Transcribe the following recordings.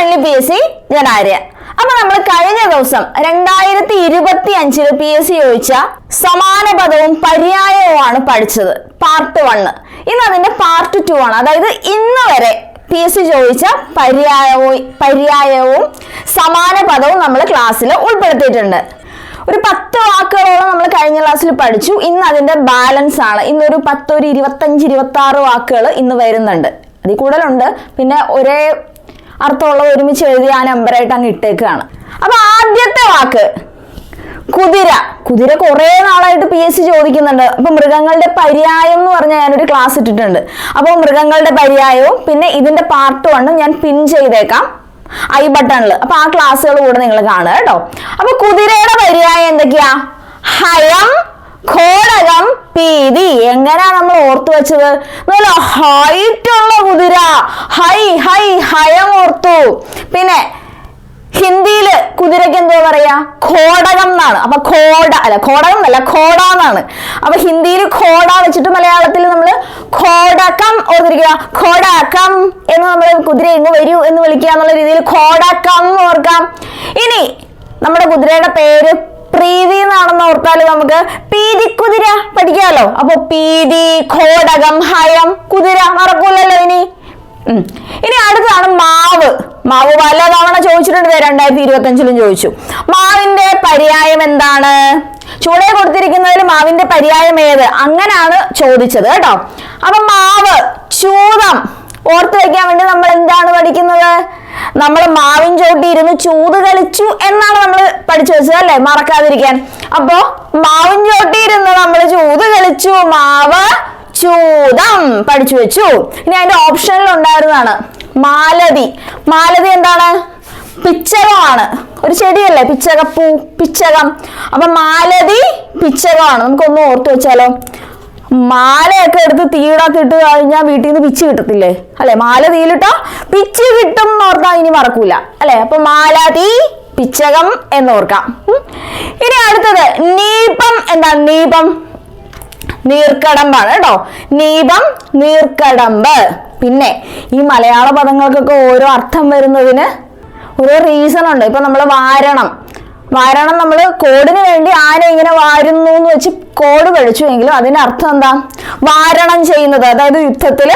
Friendly P S C ഞാൻ ആര്യ അപ്പൊ നമ്മൾ കഴിഞ്ഞ ദിവസം രണ്ടായിരത്തി ഇരുപത്തി അഞ്ചിൽ പി എസ് സി ചോദിച്ച സമാന പദവും പര്യായവുമാണ് പഠിച്ചത്. പാർട്ട് വണ്ണ് ഇന്ന് അതിന്റെ പാർട്ട് ടു ആണ്. അതായത് ഇന്ന് വരെ പി എസ് സി ചോദിച്ച പര്യായവും പര്യായവും സമാന പദവും നമ്മൾ ക്ലാസ്സിൽ ഉൾപ്പെടുത്തിയിട്ടുണ്ട്. ഒരു പത്ത് വാക്കുകളോളം നമ്മൾ കഴിഞ്ഞ ക്ലാസ്സിൽ പഠിച്ചു. ഇന്ന് അതിന്റെ ബാലൻസ് ആണ്. ഇന്നൊരു പത്തൊരു ഇരുപത്തഞ്ച് ഇരുപത്തി ആറ് വാക്കുകൾ ഇന്ന് വരുന്നുണ്ട്. അതിൽ കൂടുതലുണ്ട്. പിന്നെ ഒരേ അർത്ഥമുള്ള ഒരുമിച്ച് എഴുതി ആ നമ്പറായിട്ട് അങ്ങ് ഇട്ടേക്കുകയാണ് അപ്പൊ ആദ്യത്തെ വാക്ക് കുതിര. കുതിര കുറെ നാളായിട്ട് പി എസ് സി ചോദിക്കുന്നുണ്ട്. അപ്പൊ മൃഗങ്ങളുടെ പര്യായം എന്ന് പറഞ്ഞ ഞാനൊരു ക്ലാസ് ഇട്ടിട്ടുണ്ട്. അപ്പോൾ മൃഗങ്ങളുടെ പര്യായവും പിന്നെ ഇതിന്റെ പാർട്ട് വണ്ണും ഞാൻ പിൻ ചെയ്തേക്കാം. ഐ ബട്ടണിൽ അപ്പൊ ആ ക്ലാസ്സുകൾ കൂടെ നിങ്ങൾ കാണുക കേട്ടോ. അപ്പൊ കുതിരയുടെ പര്യായം എന്തൊക്കെയാ? ഹയം ഘോടകം പീതി എങ്ങനെയാ നമ്മൾ ഓർത്തു വെച്ചത്? നല്ല ഹൈറ്റ് ഉള്ള കുതിര. ഹൈ ഹൈ ഹയം ഓർത്തു പിന്നെ ഹിന്ദിയിൽ കുതിരയ്ക്ക് എന്തോ പറയാ? ഘോടകം എന്നാണ് അപ്പൊ ഘോട അല്ല ഘോടകം എന്നല്ല ഘോട എന്നാണ് അപ്പൊ ഹിന്ദിയിൽ ഘോട വെച്ചിട്ട് മലയാളത്തിൽ നമ്മൾ ഘോടകം ഓർത്തിരിക്കുക. ഘോടാക്കം എന്ന് നമ്മൾ കുതിര എങ്ങ് വരൂ എന്ന് വിളിക്കുക എന്നുള്ള രീതിയിൽ ഘോടകം ഓർക്കാം. ഇനി നമ്മുടെ കുതിരയുടെ പേര് പ്രീതി എന്നാണെന്ന് ഓർത്താൽ നമുക്ക് പീതി കുതിര പഠിക്കാമല്ലോ അപ്പൊ പീതി ഘോടകം ഹയം കുതിര മറക്കൂലല്ലോ ഇനി. ഇനി അടുത്തതാണ് മാവ്. മാവ് പല തവണ ചോദിച്ചിട്ടുണ്ട് രണ്ടായിരത്തി ഇരുപത്തഞ്ചിലും ചോദിച്ചു. മാവിന്റെ പര്യായം എന്താണ്? ചൂടെ കൊടുത്തിരിക്കുന്നതിൽ മാവിന്റെ പര്യായം ഏത്? അങ്ങനെയാണ് ചോദിച്ചത് കേട്ടോ. അപ്പൊ മാവ് ചൂതം. ഓർത്ത് വെക്കാൻ വേണ്ടി നമ്മൾ എന്താണ് പഠിക്കുന്നത്? നമ്മൾ മാവിൻ ചോട്ടി ഇരുന്ന് ചൂത് കളിച്ചു എന്നാണ് നമ്മൾ പഠിച്ചു വെച്ചത് അല്ലെ? മറക്കാതിരിക്കാൻ. അപ്പോ മാവിൻ ചോട്ടി ഇരുന്ന് നമ്മൾ ചൂത് കളിച്ചു. മാവ് ചൂതം പഠിച്ചു വെച്ചു. ഇനി അതിന്റെ ഓപ്ഷനിൽ ഉണ്ടായിരുന്നതാണ് മാലതി. മാലതി എന്താണ്? പിച്ചകമാണ്. ഒരു ചെടിയല്ലേ? പിച്ചകപ്പൂ പിച്ചകം. അപ്പൊ മാലതി പിച്ചകമാണ്. നമുക്കൊന്ന് ഓർത്തു വെച്ചാലോ. മാലയൊക്കെ എടുത്ത് തീയിടാത്തിട്ട് കഴിഞ്ഞാൽ വീട്ടിൽ നിന്ന് പിച്ച് കിട്ടത്തില്ലേ? അല്ലെ? മാല തീയിലിട്ടോ പിച്ച് കിട്ടും എന്ന് ഓർത്താൽ ഇനി മറക്കൂല. അല്ലെ? അപ്പൊ മാലതി പിച്ചകം എന്ന് ഓർക്കാം ഇനി അടുത്തത് നീപം. എന്താ നീപം? നീർക്കടമ്പാണ് കേട്ടോ. നീപം നീർക്കടമ്പ്. പിന്നെ ഈ മലയാള പദങ്ങൾക്കൊക്കെ ഓരോ അർത്ഥം വരുന്നതിന് ഓരോ റീസൺ ഉണ്ട്. ഇപ്പൊ നമ്മൾ വാരണം. വാരണം നമ്മൾ കോടിന് വേണ്ടി ആന ഇങ്ങനെ വാരുന്നു എന്ന് വെച്ച് കോട് പഠിച്ചു എങ്കിലും അതിന്റെ അർത്ഥം എന്താ? വാരണം ചെയ്യുന്നത്. അതായത് യുദ്ധത്തിൽ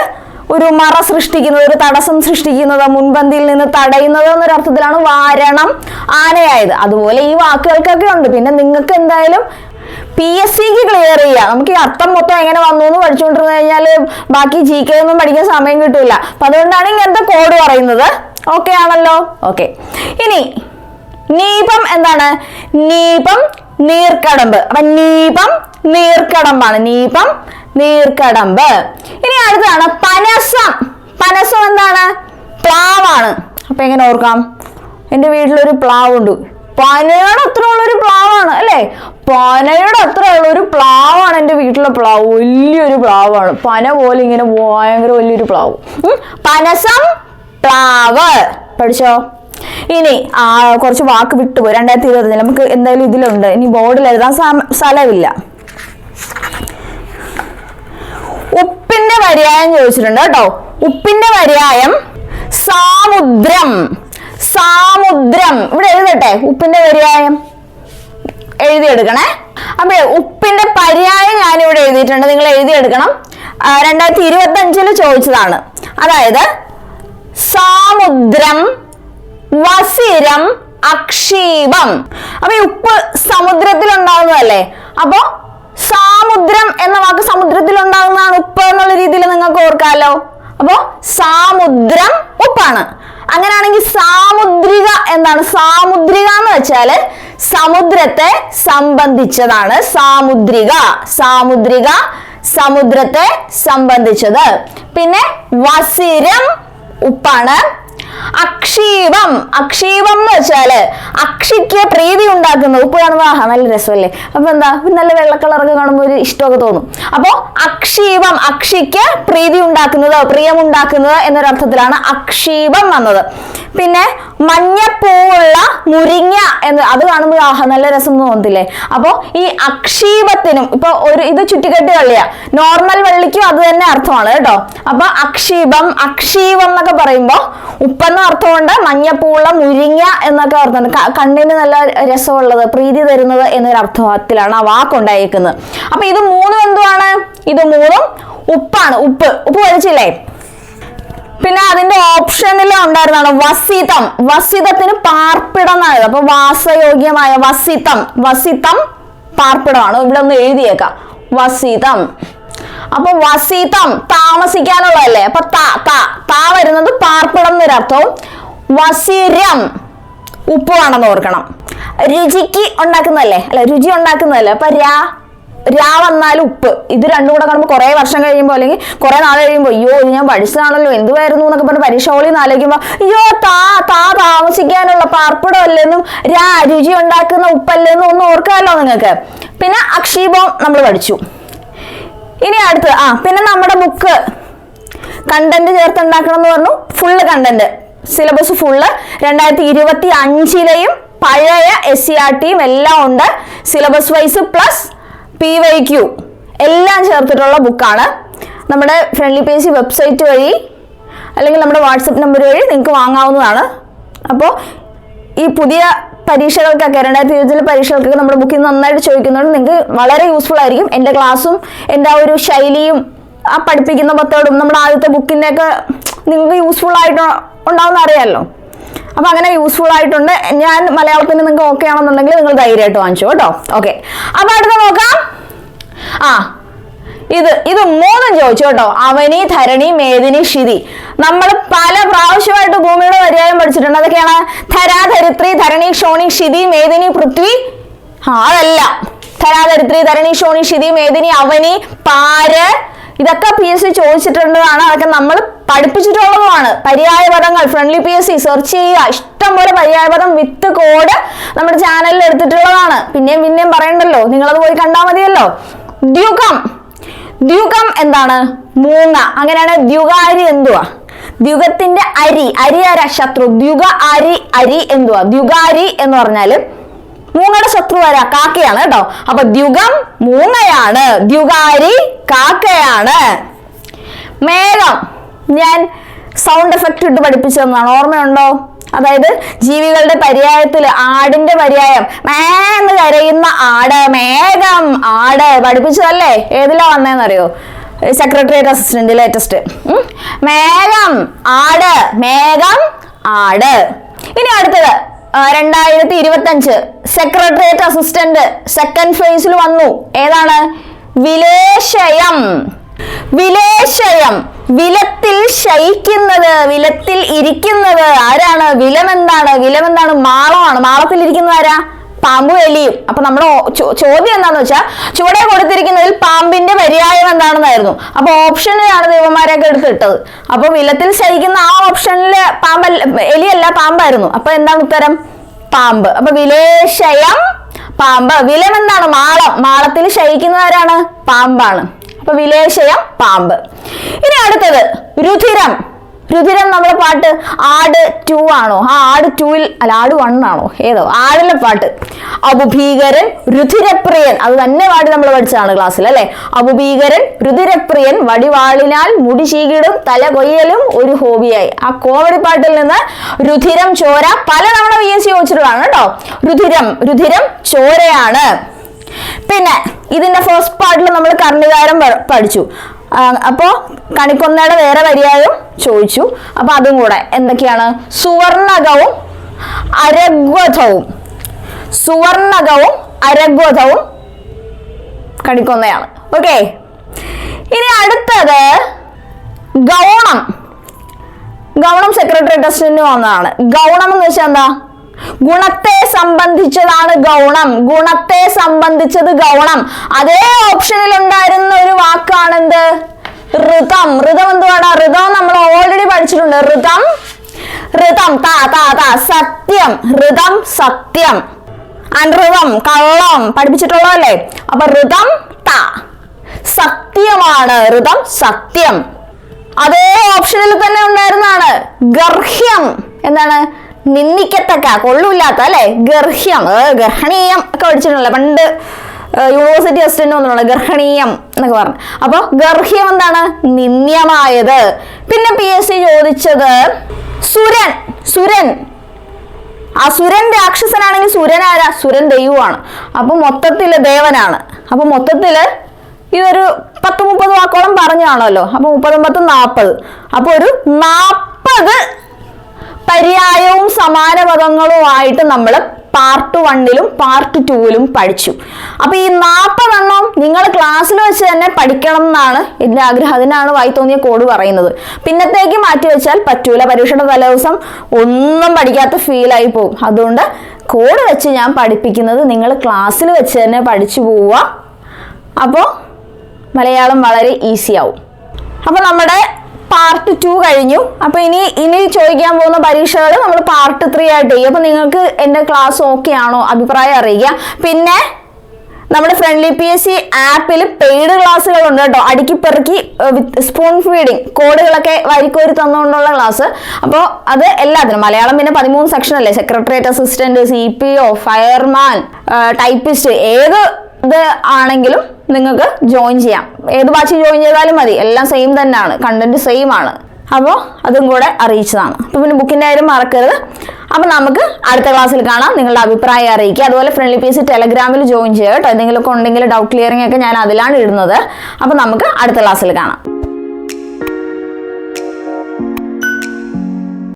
ഒരു മറ സൃഷ്ടിക്കുന്നത് ഒരു തടസ്സം സൃഷ്ടിക്കുന്നത് മുൻപന്തിയിൽ നിന്ന് തടയുന്നത് എന്നൊരു അർത്ഥത്തിലാണ് വാരണം ആനയായത്. അതുപോലെ ഈ വാക്കുകൾക്കൊക്കെ ഉണ്ട്. പിന്നെ നിങ്ങൾക്ക് എന്തായാലും പി എസ് സിക്ക് ക്ലിയർ ചെയ്യുക നമുക്ക് ഈ അർത്ഥം മൊത്തം എങ്ങനെ വന്നു എന്ന് പഠിച്ചുകൊണ്ടിരുന്നു കഴിഞ്ഞാൽ ബാക്കി ജി കെ ഒന്നും പഠിക്കാൻ സമയം കിട്ടൂല. അപ്പൊ അതുകൊണ്ടാണ് ഇങ്ങനത്തെ കോഡ് പറയുന്നത്. ഓക്കെ ആണല്ലോ? ഓക്കെ ഇനി നീപം എന്താണ്? നീപം നീർക്കടമ്പ്. അപ്പൊ നീപം നീർക്കടമ്പാണ്. നീപം നീർക്കടമ്പ്. ഇനി അടുത്തതാണ് പനസം. പനസം എന്താണ്? പ്ലാവാണ്. അപ്പൊ എങ്ങനെ ഓർക്കാം? എന്റെ വീട്ടിലൊരു പ്ലാവുണ്ട്. പനയുടെ അത്ര ഉള്ളൊരു പ്ലാവാണ് അല്ലേ? പനയുടെ അത്ര ഉള്ളൊരു പ്ലാവാണ് എന്റെ വീട്ടിലെ പ്ലാവ്. വലിയൊരു പ്ലാവാണ്. പന പോലെ ഇങ്ങനെ ഭയങ്കര വലിയൊരു പ്ലാവ്. പനസം പ്ലാവ്. പഠിച്ചോ? ഇനി ആ കുറച്ച് വാക്ക് വിട്ടുപോയി. രണ്ടായിരത്തി ഇരുപത്തി നമുക്ക് എന്തായാലും ഇതിലുണ്ട്. ഇനി ബോർഡിൽ എഴുതാൻ സ്ഥലമില്ല. ഉപ്പിന്റെ പര്യായം ചോദിച്ചിട്ടുണ്ട് കേട്ടോ. ഉപ്പിന്റെ പര്യായം സാമുദ്രം. സാമുദ്രം. ഇവിടെ എഴുതട്ടെ ഉപ്പിന്റെ പര്യായം. എഴുതിയെടുക്കണേ. അപ്പൊ ഉപ്പിന്റെ പര്യായം ഞാൻ ഇവിടെ എഴുതിയിട്ടുണ്ട്. നിങ്ങൾ എഴുതിയെടുക്കണം. രണ്ടായിരത്തി ഇരുപത്തി അഞ്ചിൽ ചോദിച്ചതാണ്. അതായത് സാമുദ്രം വസിരം അക്ഷീപം. അപ്പൊ ഉപ്പ് സമുദ്രത്തിൽ ഉണ്ടാകുന്നതല്ലേ അപ്പോ സാമുദ്രം എന്ന വാക്ക് സമുദ്രത്തിൽ ഉണ്ടാകുന്നതാണ് ഉപ്പ് എന്നുള്ള രീതിയിൽ നിങ്ങൾക്ക് ഓർക്കാലോ. അപ്പോ സാമുദ്രം ഉപ്പാണ്. അങ്ങനെയാണെങ്കിൽ സാമുദ്രിക എന്താണ്? സാമുദ്രിക എന്ന് വെച്ചാൽ സമുദ്രത്തെ സംബന്ധിച്ചതാണ് സാമുദ്രിക. സാമുദ്രിക സമുദ്രത്തെ സംബന്ധിച്ചത്. പിന്നെ വസിരം ഉപ്പാണ്. അക്ഷീപം. അക്ഷീപം എന്ന് വെച്ചാൽ അക്ഷിക്ക് പ്രീതി ഉണ്ടാക്കുന്ന. ഉപ്പ് കാണുമ്പോൾ ആഹാ നല്ല രസമല്ലേ? അപ്പൊ എന്താ? നല്ല വെള്ള കളറൊക്കെ കാണുമ്പോൾ ഒരു ഇഷ്ടമൊക്കെ തോന്നും. അപ്പോ അക്ഷീപം അക്ഷിക്ക് പ്രീതി ഉണ്ടാക്കുന്നത് പ്രിയമുണ്ടാക്കുന്നത് എന്നൊരർത്ഥത്തിലാണ് അക്ഷീപം വന്നത്. പിന്നെ മഞ്ഞപ്പൂവുള്ള മുരിങ്ങ എന്ന് അത് കാണുമ്പോൾ ആഹ് നല്ല രസം തോന്നത്തില്ലേ? അപ്പോൾ ഈ അക്ഷീപത്തിനും ഇപ്പൊ ഒരു ഇത് ചുറ്റിക്കെട്ട് കള്ളിയാ നോർമൽ വെള്ളിക്കും അത് തന്നെ അർത്ഥമാണ് കേട്ടോ. അപ്പൊ അക്ഷീപം അക്ഷീപം എന്നൊക്കെ പറയുമ്പോൾ ഉപ്പെന്ന അർത്ഥമുണ്ട് മഞ്ഞപ്പൂവുള്ള മുരിങ്ങ എന്നൊക്കെ അർത്ഥമുണ്ട്. കണ്ണിന് നല്ല രസമുള്ളത് പ്രീതി തരുന്നത് എന്നൊരു അർത്ഥത്തിലാണ് ആ വാക്കുണ്ടായിരിക്കുന്നത് അപ്പൊ ഇത് മൂന്നും എന്തുവാണ്? ഇത് മൂന്നും ഉപ്പാണ് ഉപ്പ്. ഉപ്പ് കഴിച്ചില്ലേ പിന്നെ അതിന്റെ ഓപ്ഷനിൽ ഉണ്ടായിരുന്നാണ് വസിതം. വസിതത്തിന് പാർപ്പിടം എന്നാണ്. അപ്പൊ വാസയോഗ്യമായ വസിതം. വസിതം പാർപ്പിടമാണ്. ഇവിടെ ഒന്ന് എഴുതിയേക്കാം. വസിതം. അപ്പൊ വസിതം താമസിക്കാനുള്ളതല്ലേ? അപ്പൊ താ താ താ വരുന്നത് പാർപ്പിടം എന്നൊരർത്ഥവും വസിരം ഉപ്പുവാണെന്ന് ഓർക്കണം. രുചിക്ക് ഉണ്ടാക്കുന്നതല്ലേ? അല്ലെ? രുചി ഉണ്ടാക്കുന്നതല്ലേ? അപ്പൊ രാ രാ വന്നാൽ ഉപ്പ്. ഇത് രണ്ടും കൂടെ കാണുമ്പോൾ കുറെ വർഷം കഴിയുമ്പോൾ അല്ലെങ്കിൽ കുറെ നാൾ കഴിയുമ്പോൾ അയ്യോ ഇത് ഞാൻ പഠിച്ചതാണല്ലോ എന്തുവായിരുന്നു? എന്നൊക്കെ പറഞ്ഞ് പരീക്ഷ ഹോളിൽ നിന്ന് ആലോചിക്കുമ്പോൾ അയ്യോ താ താ താമസിക്കാനുള്ള പാർപ്പിടമല്ലെന്നും രാ രുചി ഉണ്ടാക്കുന്ന ഉപ്പല്ലെന്നും ഒന്നും ഓർക്കാമല്ലോ നിങ്ങൾക്ക്. പിന്നെ അക്ഷീപം നമ്മൾ പഠിച്ചു. ഇനി അടുത്ത് ആ പിന്നെ നമ്മുടെ ബുക്ക് കണ്ടന്റ് ചേർത്ത് ഉണ്ടാക്കണം എന്ന് പറഞ്ഞു. ഫുള്ള് കണ്ടന്റ് സിലബസ് ഫുള്ള് രണ്ടായിരത്തി ഇരുപത്തി അഞ്ചിലെയും പഴയ എസ് സി ആർ ടിയും എല്ലാം ഉണ്ട്. Syllabus wise plus P Y Q എല്ലാം ചേർത്തിട്ടുള്ള ബുക്കാണ് നമ്മുടെ ഫ്രണ്ട്ലി പേജ് വെബ്സൈറ്റ് വഴി അല്ലെങ്കിൽ നമ്മുടെ വാട്സപ്പ് നമ്പർ വഴി നിങ്ങൾക്ക് വാങ്ങാവുന്നതാണ്. അപ്പോൾ ഈ പുതിയ പരീക്ഷകൾക്കൊക്കെ രണ്ടായിരത്തി ഇരുപത്തിലെ പരീക്ഷകൾക്കൊക്കെ നമ്മുടെ ബുക്കിൽ നിന്ന് നന്നായിട്ട് ചോദിക്കുന്നതുകൊണ്ട് നിങ്ങൾക്ക് വളരെ യൂസ്ഫുൾ ആയിരിക്കും. എന്റെ ക്ലാസ്സും എന്റെ ആ ഒരു ശൈലിയും ആ പഠിപ്പിക്കുന്ന പത്തോടും നമ്മുടെ ആദ്യത്തെ ബുക്കിന്റെയൊക്കെ നിങ്ങൾക്ക് യൂസ്ഫുൾ ആയിട്ട് ഉണ്ടാവുന്ന അറിയാമല്ലോ അപ്പൊ അങ്ങനെ യൂസ്ഫുൾ ആയിട്ടുണ്ട്. ഞാൻ മലയാളത്തിന് നിങ്ങൾക്ക് ഓക്കെ ആണെന്നുണ്ടെങ്കിൽ നിങ്ങൾ ധൈര്യമായിട്ട് വാങ്ങിച്ചു കേട്ടോ. ഓക്കെ അപ്പൊ അടുത്ത നോക്കാം. ആ ഇത് ഇത് മൂന്നും ചോദിച്ചു കേട്ടോ. അവനി ധരണി മേദിനി ഷിതി നമ്മൾ പല പ്രാവശ്യമായിട്ട് ഭൂമിയുടെ പര്യായം പഠിച്ചിട്ടുണ്ട്. അതൊക്കെയാണ് ധരാധരിത്രി ധരണി ക്ഷോണി ഷിതി മേദിനി പൃഥ്വി. അതല്ല. ധരാധരിത്രി ധരണി ക്ഷോണി ഷിതി മേദിനി അവനി പാര് ഇതൊക്കെ പി എസ് സി ചോദിച്ചിട്ടുള്ളതാണ്. അതൊക്കെ നമ്മൾ പഠിപ്പിച്ചിട്ടുള്ളതുമാണ്. പര്യായ പദങ്ങൾ friendly P S C search ചെയ്യുക. ഇഷ്ടംപോലെ പര്യായ പദം വിത്ത് കോഡ് നമ്മുടെ ചാനലിൽ എടുത്തിട്ടുള്ളതാണ്. പിന്നെയും പിന്നെയും പറയണ്ടല്ലോ. നിങ്ങളത് പോയി കണ്ടാൽ മതിയല്ലോ. ദ്യുഗം ദ്യുഗം എന്താണ്? മൂങ്ങ. അങ്ങനെയാണ് ദ്യുഗാരി എന്തുവാ? ദ്യുഗത്തിന്റെ അരി. അരി ആരാ ശത്രു? ദ്യുഗ അരി അരി എന്തുവാ? ദ്യുഗാരി എന്ന് പറഞ്ഞാൽ മൂങ്ങയുടെ ശത്രു ആരാ കാക്കയാണ് കേട്ടോ. അപ്പൊ ദ്യുഗം മൂങ്ങയാണ് ദ്യുഗാരി കാക്കയാണ്. മേഘം ഞാൻ സൗണ്ട് എഫക്റ്റ് ഇട്ട് പഠിപ്പിച്ചു തന്നതാണ്. ഓർമ്മയുണ്ടോ? അതായത് ജീവികളുടെ പര്യായത്തിൽ ആടിന്റെ പര്യായം. മേ എന്ന് കരയുന്ന ആട് മേഘം ആട്. പഠിപ്പിച്ചതല്ലേ? ഏതിലാ വന്നേന്നറിയോ? സെക്രട്ടറിയേറ്റ് അസിസ്റ്റന്റ് ലേറ്റസ്റ്റ് മേഘം ആട് മേഘം ആട്. ഇനി അടുത്തത്. രണ്ടായിരത്തി ഇരുപത്തി അഞ്ച് സെക്രട്ടേറിയറ്റ് അസിസ്റ്റന്റ് സെക്കൻഡ് ഫേസിൽ വന്നു. ഏതാണ്? വിലേശയം. വിലേശയം. വിലത്തിൽ ശയിക്കുന്നത് വിലത്തിൽ ഇരിക്കുന്നത് ആരാണ്? വിലം എന്താണ് വിലം എന്താണ് മാളമാണ്. മാളത്തിൽ ഇരിക്കുന്നത് ആരാ? പാമ്പും എലിയും. അപ്പൊ നമ്മുടെ ചോദ്യം എന്താന്ന് വെച്ചാൽ ചുവടെ കൊടുത്തിരിക്കുന്നതിൽ പാമ്പിന്റെ പര്യായം എന്താണെന്നായിരുന്നു. അപ്പൊ ഓപ്ഷനിലാണ് ദൈവന്മാരൊക്കെ എടുത്തിട്ടത്. അപ്പൊ വിലത്തിൽ ശയിക്കുന്ന ആ ഓപ്ഷനിലെ പാമ്പല്ല എലിയല്ല പാമ്പായിരുന്നു. അപ്പൊ എന്താണ് ഉത്തരം? പാമ്പ്. അപ്പൊ വിലേശയം പാമ്പ്. വിലം എന്താണ്? മാളം. മാളത്തിൽ ശയിക്കുന്നവരാണ് പാമ്പാണ്. അപ്പൊ വിലേശയം പാമ്പ്. ഇനി അടുത്തത് രുധിരം. രുധിരം നമ്മുടെ പാട്ട് ആട് ടു ആണോ? ആ ആട് ടൂവിൽ അല്ല ആട് വൺ ആണോ? ഏതോ ആടിലെ പാട്ട്. അബുഭീകരൻ രുധിരപ്രിയൻ. അത് തന്നെ പാടി നമ്മൾ പഠിച്ചതാണ് ക്ലാസ്സിൽ അല്ലെ? അബുഭീകരൻ രുധിരപ്രിയൻ വടിവാളിനാൽ മുടി ചീകിടും തല കൊയ്യലും ഒരു ഹോബിയായി ആ കോമഡി പാട്ടിൽ നിന്ന് രുധിരം ചോര പലതവണ വി എസ് സി ചോദിച്ചിട്ടുള്ളതാണ് കേട്ടോ. രുധിരം രുധിരം ചോരയാണ്. പിന്നെ ഇതിന്റെ ഫസ്റ്റ് പാർട്ടിൽ നമ്മൾ കർണികാരം പഠിച്ചു. ആ, അപ്പോ കണിക്കൊന്നയുടെ വേറെ വരിയായും ചോദിച്ചു. അപ്പൊ അതും കൂടെ എന്തൊക്കെയാണ്? സുവർണകവും അരഗ്വധവും. സുവർണകവും അരഗ്വധവും കണിക്കൊന്നയാണ്. ഓക്കെ ഇനി അടുത്തത് ഗൗണം. ഗൗണം സെക്രട്ടറി ടെസ്റ്റിന് വന്നതാണ്. ഗൗണം എന്ന് വെച്ചാൽ എന്താ? ഗുണത്തെ സംബന്ധിച്ചതാണ് ഗൗണം. ഗുണത്തെ സംബന്ധിച്ചത് ഗൗണം. അതേ ഓപ്ഷനിൽ ഉണ്ടായിരുന്ന ഒരു വാക്കാണ് എന്ത് ഋതം. ഋതം എന്തുവാണ് ഋതം നമ്മൾ ഓൾറെഡി പഠിച്ചിട്ടുണ്ട്. ഋതം. ഋതം. താ താ താ. സത്യം. ഋതം സത്യം. അനൃതം കള്ളം. പഠിപ്പിച്ചിട്ടുള്ളതല്ലേ? അപ്പൊ ഋതം താ. സത്യമാണ്. ഋതം സത്യം. അതേ ഓപ്ഷനിൽ തന്നെ ഉണ്ടായിരുന്നാണ് ഗർഹ്യം. എന്താണ്? നിന്ദിക്കത്തക്ക കൊള്ളൂല്ലാത്ത അല്ലെ? ഗർഹ്യം ഗർഹണീയം ഒക്കെ പഠിച്ചിട്ടുണ്ടല്ലോ. പണ്ട് യൂണിവേഴ്സിറ്റി അസിസ്റ്റന്റ് ഒന്നുമില്ല ഗർഹണീയം എന്നൊക്കെ പറഞ്ഞു. അപ്പോൾ ഗർഹ്യം എന്താണ്? നിന്ദ്യമായത്. പിന്നെ പി എസ് സി ചോദിച്ചത് സുരൻ സുരൻ. ആ സുരൻ രാക്ഷസനാണെങ്കിൽ സുരൻ ആരാ? സുരൻ ദൈവമാണ്. അപ്പൊ മൊത്തത്തിൽ ദേവനാണ്. അപ്പൊ മൊത്തത്തിൽ ഇതൊരു പത്ത് മുപ്പത് വാക്കോളം പറഞ്ഞാണല്ലോ അപ്പൊ മുപ്പതും പത്തും നാൽപ്പത് അപ്പൊ ഒരു നാൽപ്പത് പര്യായവും സമാന പദങ്ങളുമായിട്ട് നമ്മൾ പാർട്ട് വണ്ണിലും പാർട്ട് ടൂവിലും പഠിച്ചു. അപ്പൊ ഈ നാൽപ്പതെണ്ണം നിങ്ങൾ ക്ലാസ്സിൽ വെച്ച് തന്നെ പഠിക്കണം എന്നാണ് എന്റെ ആഗ്രഹം. അതിനാണ് വായി തോന്നിയ കോഡ് പറയുന്നത്. പിന്നത്തേക്ക് മാറ്റി വെച്ചാൽ പറ്റൂല. പരീക്ഷയുടെ തലേദിവസം ഒന്നും പഠിക്കാത്ത ഫീലായി പോകും. അതുകൊണ്ട് കോഡ് വെച്ച് ഞാൻ പഠിപ്പിക്കുന്നത് നിങ്ങൾ ക്ലാസ്സിൽ വെച്ച് തന്നെ പഠിച്ചു പോവുക. അപ്പോൾ മലയാളം വളരെ ഈസി ആവും. അപ്പൊ നമ്മുടെ പാർട്ട് ടു കഴിഞ്ഞു. അപ്പൊ ഇനി ഇനി ചോദിക്കാൻ പോകുന്ന പരീക്ഷകൾ നമ്മൾ പാർട്ട് ത്രീ ആയിട്ട് ചെയ്യും. അപ്പൊ നിങ്ങൾക്ക് എന്റെ ക്ലാസ് ഓക്കെ ആണോ? അഭിപ്രായം അറിയിക്കുക. പിന്നെ നമ്മുടെ ഫ്രണ്ട്ലി പി എസ് സി ആപ്പിൽ പെയ്ഡ് ക്ലാസ്സുകൾ ഉണ്ട് കേട്ടോ. അടുക്കി പെറുക്കി സ്പൂൺ ഫീഡിങ് കോഡുകളൊക്കെ വരിക്കോരി തന്നുകൊണ്ടുള്ള ക്ലാസ് അപ്പോൾ അത് എല്ലാത്തിനും മലയാളം പിന്നെ പതിമൂന്ന് സെക്ഷൻ അല്ലേ? Secretariat assistant C P O fireman typist ഏത് ഇത് ആണെങ്കിലും നിങ്ങൾക്ക് ജോയിൻ ചെയ്യാം. ഏത് ബാച്ച് ജോയിൻ ചെയ്താലും മതി. എല്ലാം സെയിം തന്നെയാണ്. കണ്ടന്റ് സെയിം ആണ്. അപ്പോൾ അതും കൂടെ അറിയിച്ചതാണ്. അപ്പോൾ പിന്നെ ബുക്കിന്റെ കാര്യം മറക്കരുത്. അപ്പോൾ നമുക്ക് അടുത്ത ക്ലാസ്സിൽ കാണാം. നിങ്ങളുടെ അഭിപ്രായം അറിയിക്കുക. അതുപോലെ ഫ്രണ്ട്ലി പീസ് ടെലഗ്രാമിൽ ജോയിൻ ചെയ്യുക കേട്ടോ. എന്തെങ്കിലുമൊക്കെ ഉണ്ടെങ്കിൽ ഡൗട്ട് ക്ലിയറിംഗ് ഒക്കെ ഞാൻ അതിലാണ് ഇടുന്നത്. അപ്പോൾ നമുക്ക് അടുത്ത ക്ലാസ്സിൽ കാണാം.